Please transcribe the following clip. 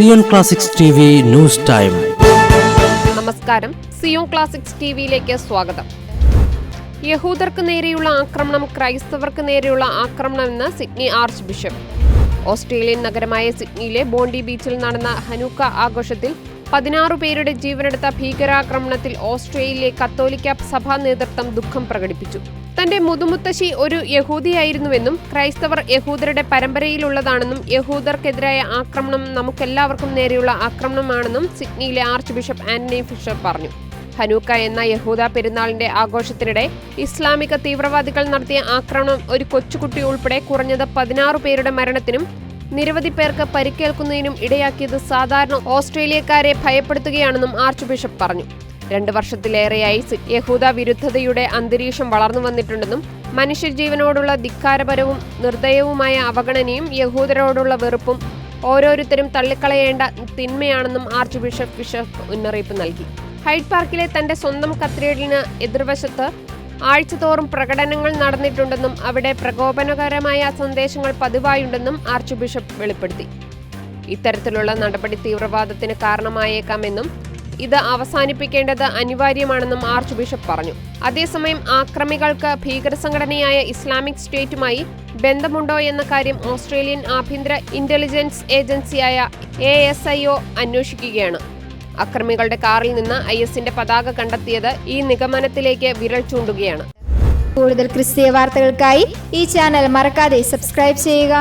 Zion classics T news time. നമസ്കാരം. Zion classics T വിയിലേക്ക് സ്വാഗതം. യഹൂദർക്ക് നേരെയുള്ള ആക്രമണം ക്രൈസ്തവർക്ക് നേരെയുള്ള ആക്രമണമെന്ന് സിഡ്നി ആർച്ച് ബിഷപ്പ്. ഓസ്ട്രേലിയൻ നഗരമായ സിഡ്നിയിലെ ബോണ്ടി ബീച്ചിൽ നടന്ന ഹനൂക്ക ആഘോഷത്തിൽ പതിനാറ് പേരുടെ ജീവനെടുത്ത ഭീകരാക്രമണത്തിൽ ഓസ്ട്രേലിയയിലെ കത്തോലിക്ക സഭാ നേതൃത്വം ദുഃഖം പ്രകടിപ്പിച്ചു. തന്റെ മുതുമുത്തശ്ശി ഒരു യഹൂദിയായിരുന്നുവെന്നും ക്രൈസ്തവർ യഹൂദരുടെ പരമ്പരയിലുള്ളതാണെന്നും യഹൂദർക്കെതിരായ ആക്രമണം നമുക്കെല്ലാവർക്കും നേരെയുള്ള ആക്രമണമാണെന്നും സിഡ്നിയിലെ ആർച്ച് ബിഷപ്പ് ആന്റണി ഫിഷർ പറഞ്ഞു. ഹനൂക്ക എന്ന യഹൂദ പെരുന്നാളിന്റെ ആഘോഷത്തിനിടെ ഇസ്ലാമിക തീവ്രവാദികൾ നടത്തിയ ആക്രമണം ഒരു കൊച്ചുകുട്ടി ഉൾപ്പെടെ കുറഞ്ഞത് പതിനാറ് പേരുടെ മരണത്തിനും നിരവധി പേർക്ക് പരിക്കേൽക്കുന്നതിനും ഇടയാക്കിയത് സാധാരണ ഓസ്ട്രേലിയക്കാരെ ഭയപ്പെടുത്തുകയാണെന്നും ആർച്ച് ബിഷപ്പ് പറഞ്ഞു. രണ്ട് വർഷത്തിലേറെയായി യഹൂദ വിരുദ്ധതയുടെ അന്തരീക്ഷം വളർന്നു വന്നിട്ടുണ്ടെന്നും മനുഷ്യജീവനോടുള്ള ധിക്കാരപരവും നിർദ്ദയവുമായ അവഗണനയും യഹൂദരോടുള്ള വെറുപ്പും ഓരോരുത്തരും തള്ളിക്കളയേണ്ട തിന്മയാണെന്നും ആർച്ച് ബിഷപ്പ് ബിഷപ്പ് മുന്നറിയിപ്പ് നൽകി. ഹൈഡ് പാർക്കിലെ തന്റെ സ്വന്തം കത്തീഡ്രലിന് എതിർവശത്ത് ആഴ്ചതോറും പ്രകടനങ്ങൾ നടന്നിട്ടുണ്ടെന്നും അവിടെ പ്രകോപനകരമായ സന്ദേശങ്ങൾ പതിവായുണ്ടെന്നും ആർച്ച് ബിഷപ്പ് വെളിപ്പെടുത്തി. ഇത്തരത്തിലുള്ള നടപടി തീവ്രവാദത്തിന് കാരണമായേക്കാമെന്നും ഇത് അവസാനിപ്പിക്കേണ്ടത് അനിവാര്യമാണെന്നും ആർച്ച് ബിഷപ്പ് പറഞ്ഞു. അതേസമയം ആക്രമികൾക്ക് ഭീകരസംഘടനയായ ഇസ്ലാമിക് സ്റ്റേറ്റുമായി ബന്ധമുണ്ടോ എന്ന കാര്യം ഓസ്ട്രേലിയൻ ആഭ്യന്തര ഇന്റലിജൻസ് ഏജൻസിയായ എ അന്വേഷിക്കുകയാണ്. അക്രമികളുടെ കാറിൽ നിന്ന് ഐ എസിന്റെ പതാക കണ്ടെത്തിയത് ഈ നിഗമനത്തിലേക്ക് വിരൽ ചൂണ്ടുകയാണ്. കൂടുതൽ ക്രിസ്തീയ വാർത്തകൾക്കായി ഈ ചാനൽ മറക്കാതെ സബ്സ്ക്രൈബ് ചെയ്യുക.